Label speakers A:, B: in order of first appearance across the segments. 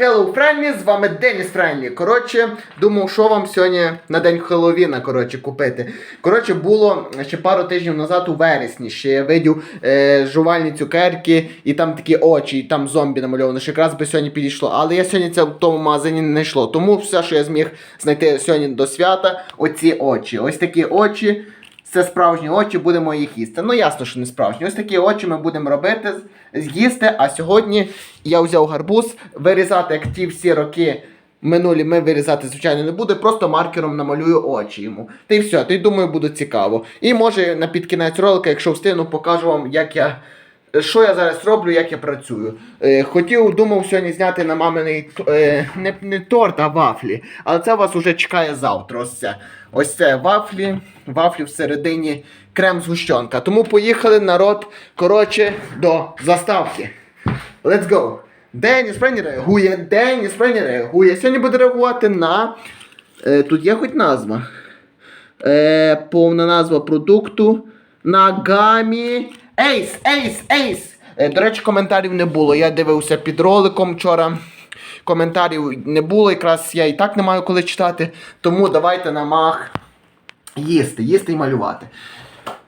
A: Hello Friendly, з вами Деніс Френлі. Коротше, думав, що вам сьогодні на день Хеллоуіна, коротше, купити. Коротше, було ще пару тижнів назад у вересні, ще я видів е, жувальні цукерки, і там такі очі, і там зомбі намальовано, що якраз би сьогодні підійшло. Але я сьогодні це в тому магазині не йшло. Тому все, що я зміг знайти сьогодні до свята, оці очі. Ось такі очі. Це справжні очі, будемо їх їсти. Ну ясно, що не справжні. Ось такі очі ми будемо робити, з'їсти. А сьогодні я взяв гарбуз, вирізати, як ті всі роки минулі ми вирізати, звичайно, не буде, просто маркером намалюю очі йому. Та й все, та й думаю, буде цікаво. І може на підкінець ролика, якщо встигну, покажу вам, як я. Що я зараз роблю, як я працюю. Е, хотів, думав сьогодні зняти на маминий е, не, не торт, а вафлі. Але це вас уже чекає завтра. Ось це. Ось це вафлі, вафлі всередині крем згущенка. Тому поїхали народ, коротше, до заставки. Let's go. Деніс Френі реагує, Деніс Френі реагує. Сьогодні буде реагувати на. Е, тут є хоч назва. Повна назва продукту. Нагамі. Ейс, ейс, ейс. Е, до речі, коментарів не було. Я дивився під роликом вчора. Коментарів не було, якраз я і так не маю коли читати. Тому давайте на мах їсти, їсти і малювати.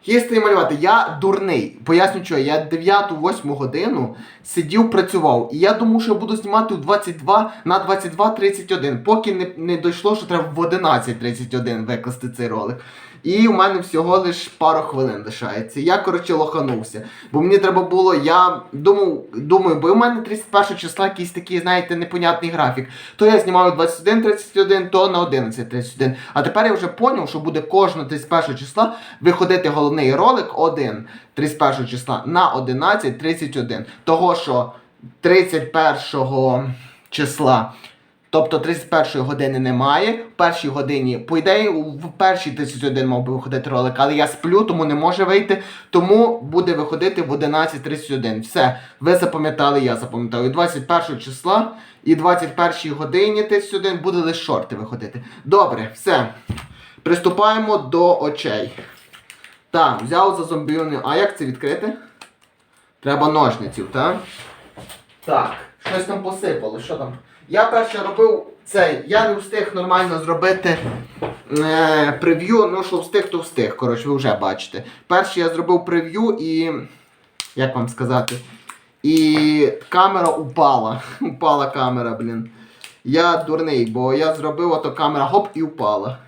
A: Їсти і малювати. Я дурний. Поясню, що я 9-8 годину сидів, працював. І я думав, що я буду знімати у 22 на 22.31, поки не, не дійшло, що треба в 11.31 викласти цей ролик. І у мене всього лиш пару хвилин лишається. Я, коротше, лоханувся. Бо мені треба було, я думав, думаю, бо у мене 31 числа якийсь такий, знаєте, непонятний графік. То я знімаю 21.31, то на 11.31. А тепер я вже зрозумів, що буде кожного 31 числа виходити головний ролик один 31 числа на 11.31. Того, що 31 числа. Тобто 31 години немає. В першій годині, по ідеї, в першій 31 мав би виходити ролик, але я сплю, тому не може вийти. Тому буде виходити в 11.31. Все, ви запам'ятали, я запам'ятав. І 21 числа і 21 годині 31 буде лише шорти виходити. Добре, все. Приступаємо до очей. Так, взяв за зомбіони. А як це відкрити? Треба ножниців, так? Так, щось там посипало, що там? Я перше робив цей, я не встиг нормально зробити е, прев'ю, ну що встиг, то встиг. Коротше, ви вже бачите. Перше я зробив прев'ю і. Як вам сказати? І камера упала. Упала камера, блін. Я дурний, бо я зробив ото камера гоп і упала.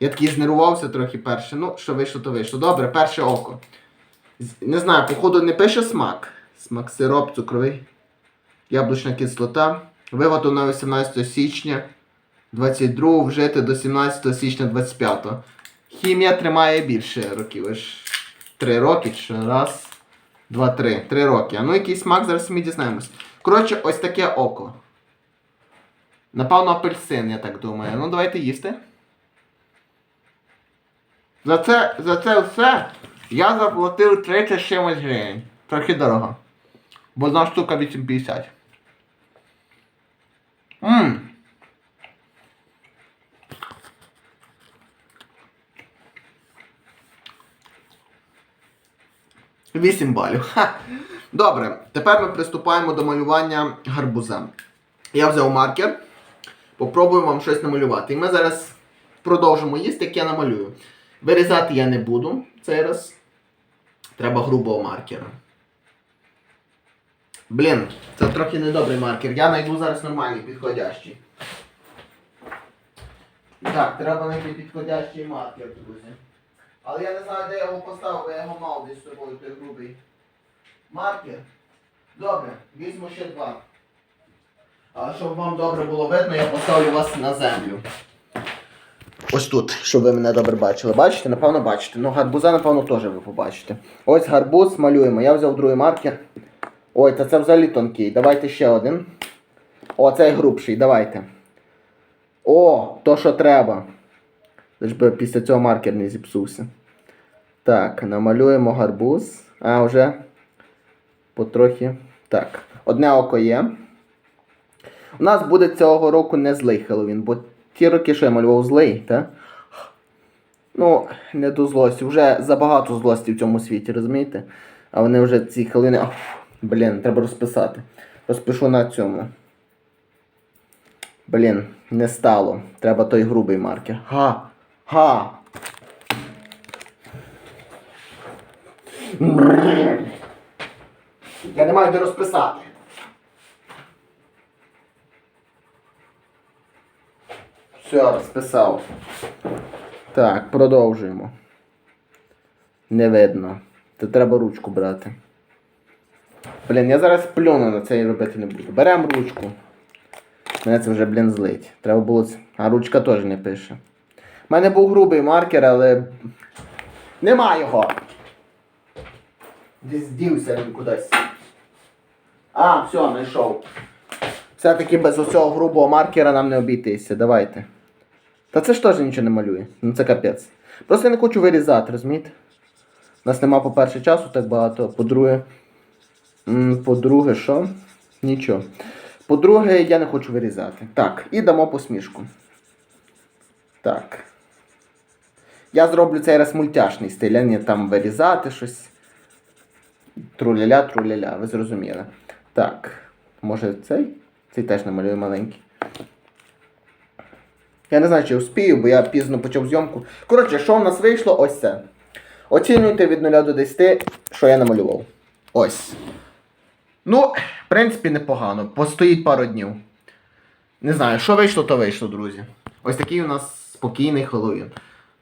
A: Я такий знервувався трохи перше. Ну, що вийшло, то вийшло. Добре, перше око. Не знаю, походу не пише смак. Смак сироп цукровий. Яблучна кислота. Виготовлено 18 січня 22 вжити до 17 січня 25. Хімія тримає більше років. Ви ж 3 роки чи раз, два, три. Три роки. А ну який смак, зараз ми дізнаємось. Коротше, ось таке око. Напевно, апельсин, я так думаю. Ну, давайте їсти. За це, за це все я заплатив 30 чимось гривень. Трохи дорого. Бо одна штука 8,50. Ммм. Вісім балів. Ха. Добре, тепер ми приступаємо до малювання гарбуза. Я взяв маркер. Попробую вам щось намалювати. І ми зараз продовжимо їсти, як я намалюю. Вирізати я не буду цей раз. Треба грубого маркера. Блін, це трохи недобрий маркер. Я знайду зараз нормальний підходящий. Так, треба знайти підходящий маркер, друзі. Але я не знаю, де я його поставив, бо я його мав десь з собою, той грубий. Маркер. Добре, візьму ще два. А щоб вам добре було видно, я поставлю вас на землю. Ось тут, щоб ви мене добре бачили. Бачите? Напевно, бачите. Ну, гарбуза, напевно, теж ви побачите. Ось гарбуз малюємо. Я взяв другий маркер. Ой, та це взагалі тонкий. Давайте ще один. О, цей грубший, давайте. О, то що треба. Лиш би після цього маркер не зіпсувся. Так, намалюємо гарбуз. А, вже потрохи. Так. Одне око є. У нас буде цього року не злий Хеллоуін, бо ті роки, що я малював злий, так? Ну, не до злості. Вже забагато злості в цьому світі, розумієте? А вони вже ці Хеллоуіни... Блін, треба розписати. Розпишу на цьому. Блін, не стало. Треба той грубий маркер. Га! Га! Я не маю де розписати. Все, розписав. Так, продовжуємо. Не видно. То треба ручку брати. Блін, я зараз плюну на це і робити не буду. Беремо ручку. Мене це вже, блін, злить. Треба було. А ручка теж не пише. У мене був грубий маркер, але. Нема його. Десь дівся він кудись. А, все, знайшов. Все-таки без оцього грубого маркера нам не обійтися. Давайте. Та це ж теж нічого не малює. Ну це капець. Просто я не хочу вирізати, розумієте? У нас нема, по-перше, часу так багато. По-друге. По-друге, що? Нічого. По-друге, я не хочу вирізати. Так, і дамо посмішку. Так. Я зроблю цей раз мультяшний стиль, а не там вирізати щось. Труляля, труляля, ви зрозуміли. Так. Може цей? Цей теж намалюю маленький. Я не знаю, чи успію, бо я пізно почав зйомку. Коротше, що в нас вийшло? Ось це. Оцінюйте від 0 до 10, що я намалював. Ось. Ну, в принципі, непогано. Постоїть пару днів. Не знаю, що вийшло, то вийшло, друзі. Ось такий у нас спокійний Хеллоуін.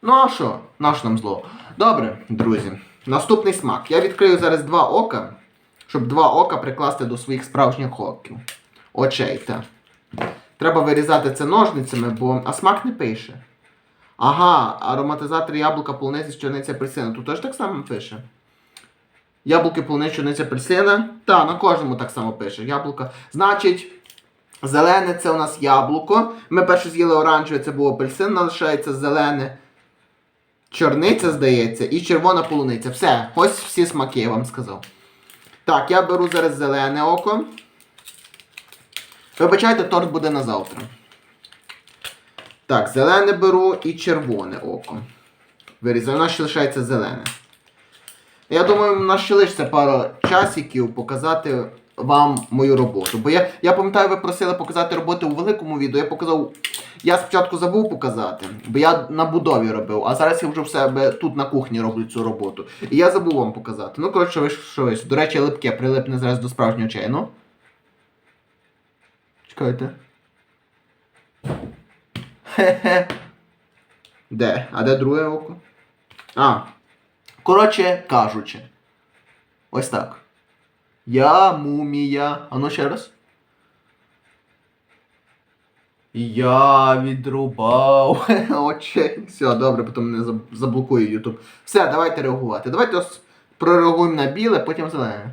A: Ну а що? Наш нам зло. Добре, друзі. Наступний смак. Я відкрию зараз два ока, щоб два ока прикласти до своїх справжніх оків. Очей, так. Треба вирізати це ножницями, бо. А смак не пише. Ага, ароматизатор яблука, полуниці, чорниця апельсина. Тут теж так само пише. Яблуки, полуниця, чорниця апельсина. Та, на кожному так само пише. Яблука. Значить, зелене це у нас яблуко. Ми перше з'їли оранжеве, це був апельсин, залишається зелене. Чорниця, здається, і червона полуниця. Все, ось всі смаки, я вам сказав. Так, я беру зараз зелене око. Вибачайте, торт буде на завтра. Так, зелене беру і червоне око. Вирізаю, у нас ще лишається зелене. Я думаю, у нас ще лишиться пару часиків показати вам мою роботу. Бо я, я пам'ятаю, ви просили показати роботу у великому відео. Я показав. Я спочатку забув показати, бо я на будові робив, а зараз я вже в себе тут на кухні роблю цю роботу. І я забув вам показати. Ну, коротше, ви що ви. До речі, липке прилипне зараз до справжнього чаю. Ну. Чекайте. Хе-хе. Де? А де друге око? А. Коротше кажучи. Ось так. Я мумія. А ну ще раз. Я відрубав очей. Все, добре, потім мене заб- заблокує YouTube. Все, давайте реагувати. Давайте ось прореагуємо на біле, потім зелене.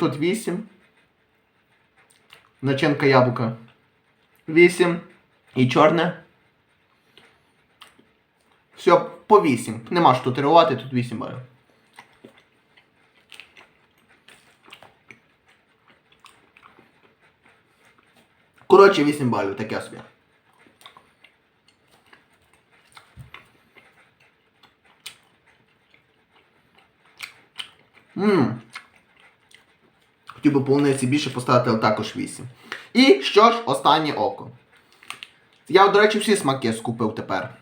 A: Тут 8. Начинка яблука. 8. І чорне. Все, по 8. Нема що тут реагувати, тут 8 балів. Коротше, 8 балів, таке собі. Ммм. Хотів би полуниці більше поставити, але також 8. І що ж, останнє око. Я, до речі, всі смаки скупив тепер.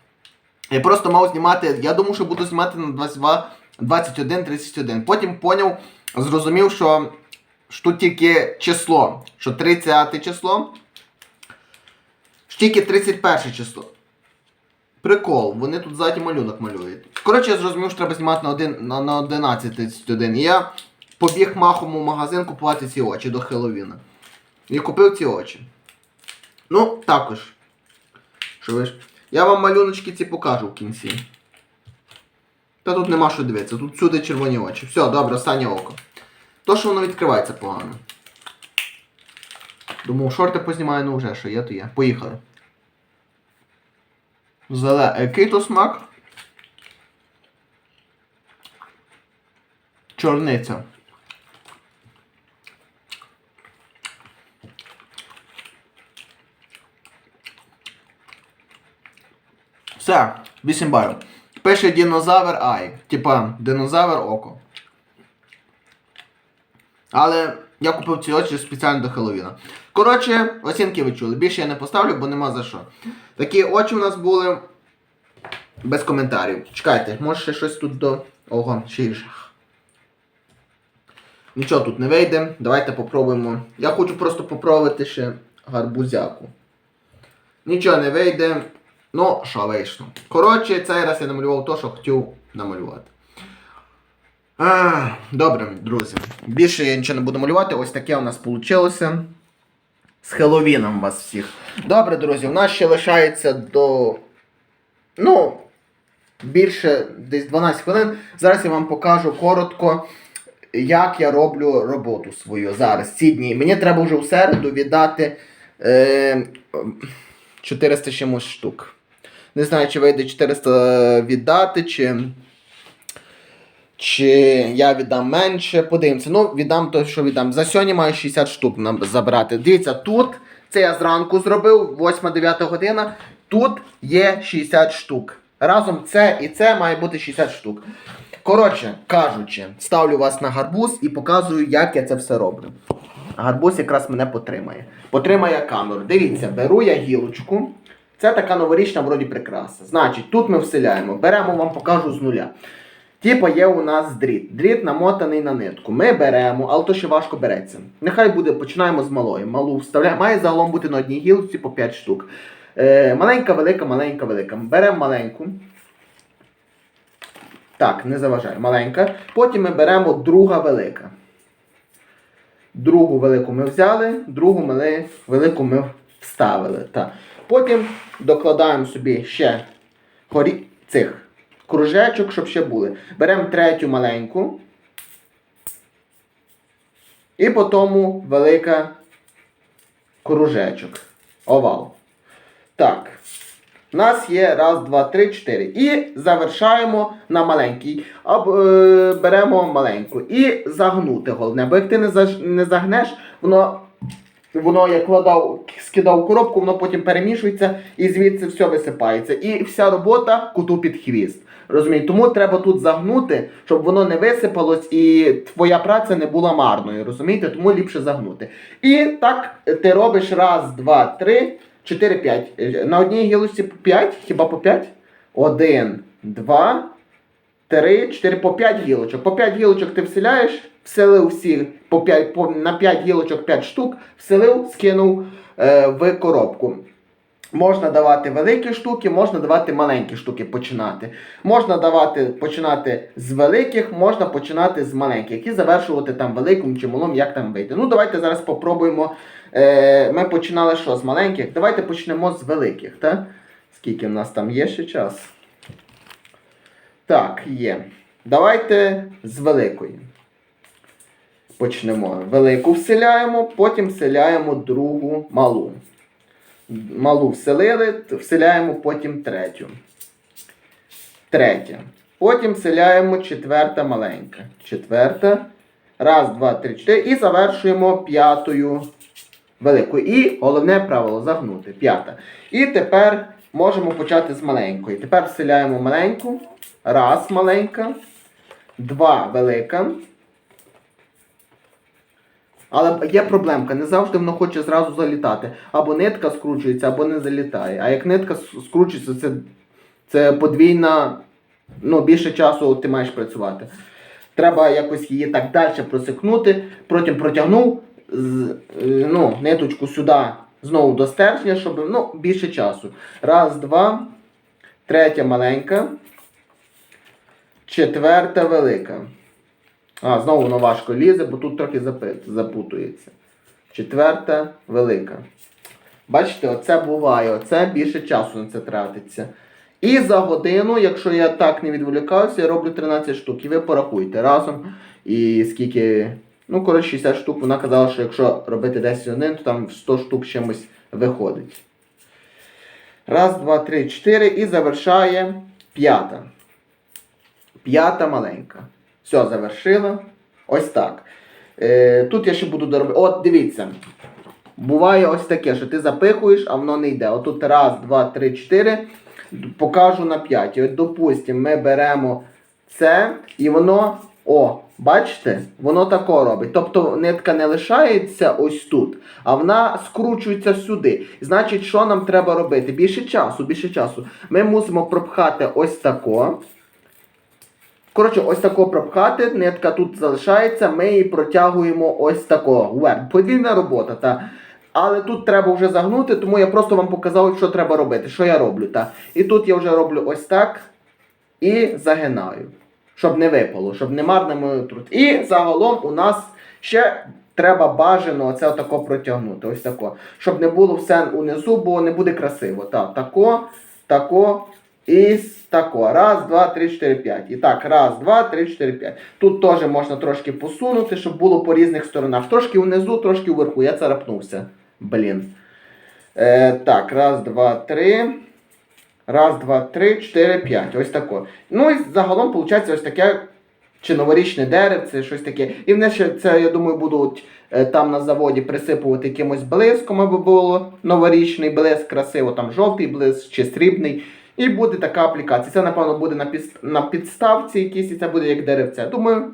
A: Я просто мав знімати. Я думав, що буду знімати на 22, 21, 31. Потім поняв, зрозумів, що, що тут тільки число. Що 30 число. Що тільки 31 число. Прикол, вони тут ззаді малюнок малюють. Коротше, я зрозумів, що треба знімати на, один, на, на 11.31. І я побіг махом у магазин купувати ці очі до Хеллоуіна. І купив ці очі. Ну, також. Що ви ж? Я вам малюночки ці покажу в кінці. Та тут нема що дивитися, тут всюди червоні очі. Все, добре, останнє око. То, що воно відкривається погано. Думав, шорти познімаю, ну вже що є, то є. Поїхали. Зеле, який то смак? Чорниця. Все, 8 балів. Пише динозавр ай. Типа динозавр око. Але Я купив ці очі спеціально до Хеллоуіна. Коротше, оцінки ви чули. Більше я не поставлю, бо нема за що. Такі очі у нас були без коментарів. Чекайте, може ще щось тут до. Ого, ще. Нічого тут не вийде. Давайте попробуємо. Я хочу просто попробувати ще гарбузяку. Нічого не вийде. Ну, що вийшло. Коротше, цей раз я намалював те, що хотів намалювати. А, добре, друзі. Більше я нічого не буду малювати. Ось таке у нас вийшло. З Хеллоуіном вас всіх. Добре, друзі, у нас ще лишається до. Ну, більше десь 12 хвилин. Зараз я вам покажу коротко, як я роблю роботу свою зараз, ці дні. Мені треба вже у середу віддати е, 400 чимось штук. Не знаю, чи вийде 400 віддати, чи. Чи я віддам менше, подивимося. Ну, віддам то, що віддам. За сьогодні маю 60 штук забрати. Дивіться, тут це я зранку зробив, 8-9 година. Тут є 60 штук. Разом це і це має бути 60 штук. Коротше кажучи, ставлю вас на гарбуз і показую, як я це все роблю. Гарбуз якраз мене потримає. Потримає камеру. Дивіться, беру я гілочку. Це така новорічна вроді прикраса. Значить, тут ми вселяємо. Беремо, вам покажу з нуля. Типа є у нас дріт. Дріт намотаний на нитку. Ми беремо, але то ще важко береться. Нехай буде, починаємо з малої. Малу вставляємо. Має загалом бути на одній гілці по 5 штук. Е, маленька, велика, маленька, велика. Беремо маленьку. Так, не заважай, маленька. Потім ми беремо друга велика. Другу велику ми взяли, другу велику ми вставили. Так. Потім докладаємо собі ще горі... цих кружечок, щоб ще були. Беремо третю маленьку. І по тому велика кружечок. Овал. Так. У нас є раз, два, три, чотири. І завершаємо на маленький. Або е, беремо маленьку. І загнути головне. Бо як ти не, заж... не загнеш, воно. Воно як кладав, скидав коробку, воно потім перемішується і звідси все висипається. І вся робота куту під хвіст. Розумієте? Тому треба тут загнути, щоб воно не висипалось і твоя праця не була марною. Розумієте? Тому ліпше загнути. І так ти робиш раз, два, три, чотири, п'ять. Е, На одній гілочці п'ять, хіба по п'ять? Один, два, три, чотири, по п'ять гілочок. По п'ять гілочок ти вселяєш, вселив всі по 5, по, на 5 гілочок 5 штук, вселив, скинув е, в коробку. Можна давати великі штуки, можна давати маленькі штуки починати. Можна давати починати з великих, можна починати з маленьких і завершувати там великим чи малим, як там вийде. Ну, давайте зараз попробуємо. Е, ми починали що з маленьких? Давайте почнемо з великих. так? Скільки в нас там є ще час? Так, є. Давайте з великої. Почнемо. Велику вселяємо, потім вселяємо другу малу. Малу вселили, вселяємо потім третю. Третя. Потім вселяємо четверта маленька. Четверта. Раз, два, три, чотири. І завершуємо п'ятою великою. І головне правило загнути. П'ята. І тепер можемо почати з маленької. Тепер вселяємо маленьку. Раз маленька. Два велика. Але є проблемка, не завжди воно хоче зразу залітати. Або нитка скручується, або не залітає. А як нитка скручується, це, це подвійна, ну, більше часу ти маєш працювати. Треба якось її так далі просикнути, потім протягнув е, ну, ниточку сюди знову до стержня, щоб ну, більше часу. Раз, два, третя маленька, четверта велика. А, знову воно важко лізе, бо тут трохи запутується. Четверта велика. Бачите, оце буває, оце більше часу на це тратиться. І за годину, якщо я так не відволікався, я роблю 13 штук. І ви порахуйте разом. І скільки. Ну, коротше, 60 штук. Вона казала, що якщо робити 10 годин, то там 100 штук чимось виходить. Раз, два, три, чотири. І завершає п'ята. П'ята маленька. Все, завершила. Ось так. Е, тут я ще буду доробити. От, дивіться. Буває ось таке, що ти запихуєш, а воно не йде. Отут раз, два, три, чотири. Покажу на п'ять. От, допустимо, ми беремо це, і воно. О, Бачите, воно тако робить. Тобто нитка не лишається ось тут, а вона скручується сюди. Значить, що нам треба робити? Більше часу, більше часу. Ми мусимо пропхати ось тако. Коротше, ось тако пропхати, нитка тут залишається, ми її протягуємо ось тако. Вверх. Подвійна робота, та. Але тут треба вже загнути, тому я просто вам показав, що треба робити, що я роблю. Та. І тут я вже роблю ось так і загинаю. Щоб не випало, щоб не марнимо труд. І загалом у нас ще треба бажано це отако протягнути. Ось тако. Щоб не було все унизу, бо не буде красиво. Так, тако, тако і тако. Раз, два, три, чотири, п'ять. І так, раз, два, три, чотири, п'ять. Тут теж можна трошки посунути, щоб було по різних сторонах. Трошки внизу, трошки вверху. Я царапнувся. Блін. Е, так, раз, два, три. Раз, два, три, чотири, п'ять. Ось тако. Ну і загалом виходить ось таке чи новорічне деревце, щось таке. І вони ще це, я думаю, будуть е, там на заводі присипувати якимось блиском, аби було новорічний блиск, красиво, там жовтий блиск чи срібний. І буде така аплікація. Це, напевно, буде на, піс- на підставці якійсь, і це буде як деревце. Думаю,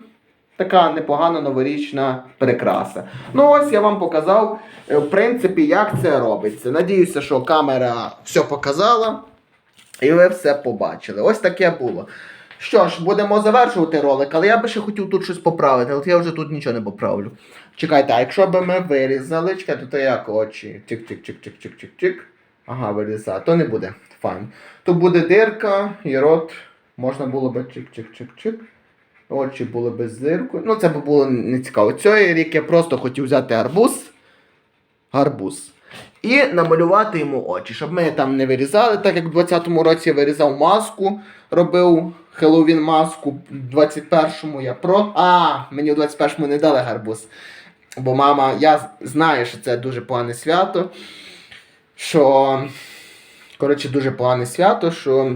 A: така непогана новорічна прикраса. Ну ось я вам показав, е, в принципі, як це робиться. Надіюся, що камера все показала. І ви все побачили. Ось таке було. Що ж, будемо завершувати ролик, але я би ще хотів тут щось поправити, от я вже тут нічого не поправлю. Чекайте, а якщо б ми вирізали, чекайте, то як очі. Чик-чик-чик-чик-чик-чик-чик. Ага, вирізати, то не буде. Файн. То буде дирка і рот. Можна було би чик-чик-чик-чик. Очі були з диркою. Ну, це б було не цікаво. Цього рік я просто хотів взяти арбуз. Гарбуз. І намалювати йому очі, щоб ми там не вирізали, так як в 20-му році я вирізав маску, робив Хеллоуін маску, в 21-му я про. А, мені в 21-му не дали гарбуз. Бо мама, я знаю, що це дуже погане свято. Що. Коротше, дуже погане свято, що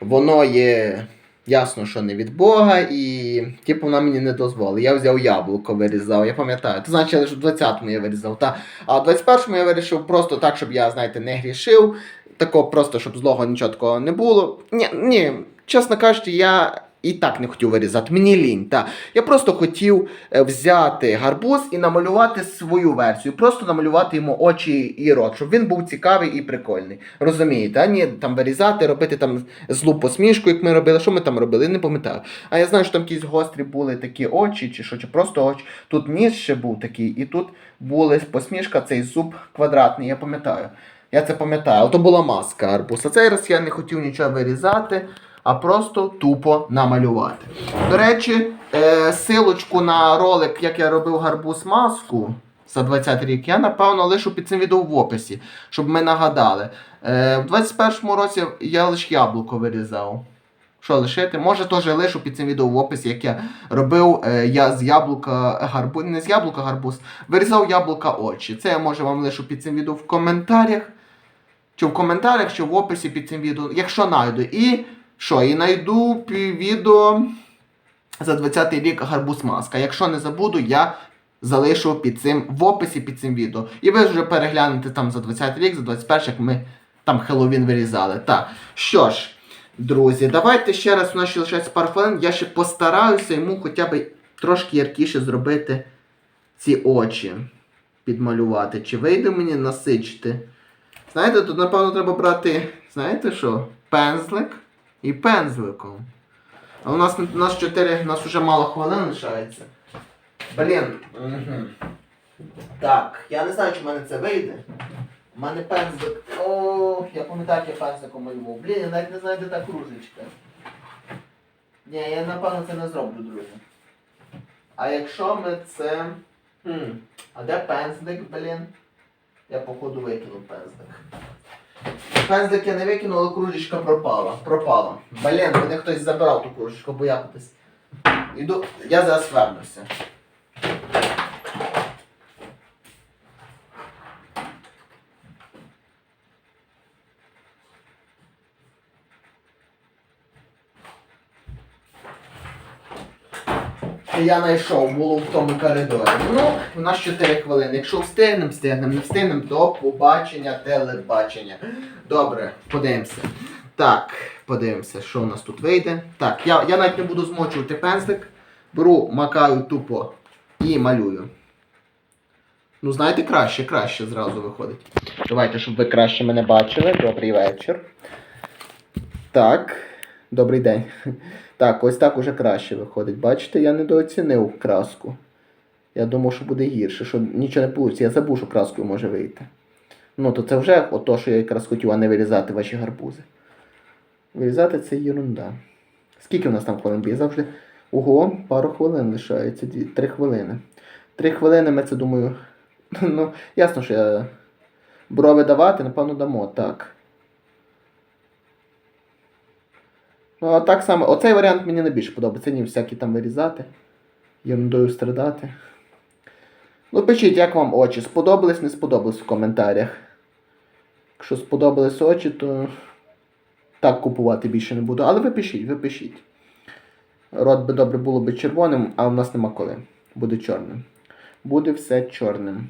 A: воно є ясно, що не від Бога, і типу вона мені не дозволила. Я взяв яблуко, вирізав, я пам'ятаю. Це значить, що в 20-му я вирізав. Та, а в 21-му я вирішив просто так, щоб я, знаєте, не грішив. Такого просто, щоб злого нічого такого не було. Ні, ні, чесно кажучи, я і так не хотів вирізати. Мені лінь. Та. Я просто хотів е, взяти гарбуз і намалювати свою версію. Просто намалювати йому очі і рот, щоб він був цікавий і прикольний. Розумієте? А ні, там вирізати, робити там злу посмішку, як ми робили. Що ми там робили? Не пам'ятаю. А я знаю, що там якісь гострі були такі очі, чи що, чи просто очі. Тут ніс ще був такий, і тут була посмішка, цей зуб квадратний, я пам'ятаю. Я це пам'ятаю, але то була маска арбуз. А цей раз я не хотів нічого вирізати, а просто тупо намалювати. До речі, е, силочку на ролик, як я робив гарбуз маску за 20 рік, я напевно лишу під цим відео в описі, щоб ми нагадали. Е, в 21-му році я лише яблуко вирізав. Що лишити? Може теж лишу під цим відео в описі, як я робив е, я з яблука гарбуз, не з яблука гарбуз, вирізав яблука очі. Це я може вам лишу під цим відео в коментарях. Чи в коментарях, чи в описі під цим відео, якщо знайду. І що? І знайду відео за 20-й рік гарбуз маска. Якщо не забуду, я залишу під цим в описі під цим відео. І ви вже переглянете там за 20 рік, за 21 як ми там Хеллоуін вирізали. Так. Що ж, друзі, давайте ще раз у нас ще лишається пару хвилин. Я ще постараюся йому хоча б трошки яркіше зробити ці очі. Підмалювати. Чи вийде мені насичити? Знаєте, тут, напевно, треба брати, знаєте що? Пензлик і пензликом. А у нас, у нас 4, у нас вже мало хвилин лишається. Блін. Угу. Так, я не знаю, чи в мене це вийде. У мене пензлик. О, я пам'ятаю, як я пензликом малював. Блін, я навіть не знаю, де та кружечка. Ні, я напевно це не зроблю, друзі. А якщо ми це. Хм. А де пензлик, блін? Я походу викинув пензлик. Пензлик я не викинув, але кружечка пропала. Пропала. Блін, мене хтось забрав ту кружечку, бо я кудись. Іду. Я зараз вернуся. Я знайшов, було в тому коридорі. Ну, у нас 4 хвилини. Якщо встигнемо, встигнемо, не встигнемо, то побачення, телебачення. Добре, подивимося. Так, подивимося, що у нас тут вийде. Так, я, я навіть не буду змочувати пензлик. Беру, макаю тупо і малюю. Ну, знаєте, краще, краще зразу виходить. Давайте, щоб ви краще мене бачили. Добрий вечір. Так, добрий день. Так, ось так уже краще виходить. Бачите, я недооцінив краску. Я думав, що буде гірше, що нічого не вийде. Я забув, що краскою може вийти. Ну, то це вже ото, що я якраз хотів, а не вирізати ваші гарбузи. Вирізати це ерунда. Скільки в нас там хвилин б'є? Завжди. Ого, пару хвилин лишається. Три хвилини. Три хвилини ми це думаю. Ну, ясно, що я. Брови давати, напевно, дамо, так. Ну, а так само, оцей варіант мені найбільше подобається, ні всякі там вирізати. Ерундою страдати. Ну, пишіть, як вам очі. Сподобались, не сподобались в коментарях. Якщо сподобались очі, то так купувати більше не буду. Але ви пишіть, ви пишіть. Рот би добре було би червоним, а в нас нема коли. Буде чорним. Буде все чорним.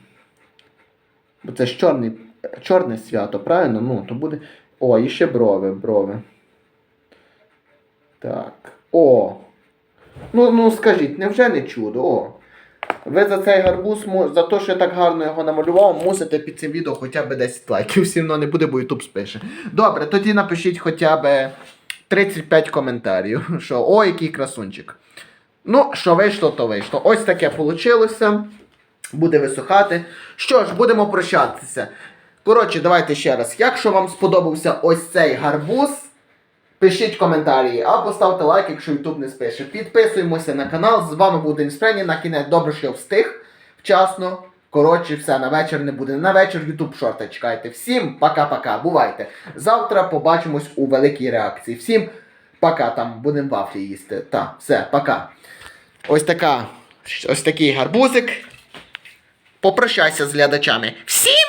A: Бо це ж чорний, чорне свято, правильно? Ну, то буде. О, і ще брови, брови. Так. О! Ну, ну скажіть, невже не чудо? О! Ви за цей гарбуз, за те, що я так гарно його намалював, мусите під цим відео хоча б 10 лайків. Все одно не буде, бо YouTube спише. Добре, тоді напишіть хоча б 35 коментарів, що о, який красунчик. Ну, що вийшло, то вийшло. Ось таке вийшло. Буде висухати. Що ж, будемо прощатися. Коротше, давайте ще раз. Якщо вам сподобався ось цей гарбуз, пишіть коментарі або ставте лайк, якщо YouTube не спише. Підписуємося на канал. З вами був День Спрені. На кінець добре, що я встиг вчасно. Коротше, все, на вечір не буде. На вечір YouTube шорти чекайте. Всім пока-пока. Бувайте. Завтра побачимось у великій реакції. Всім пока, там будемо вафлі їсти. Та, все, пока. Ось така, ось такий гарбузик. Попрощайся з глядачами. Всім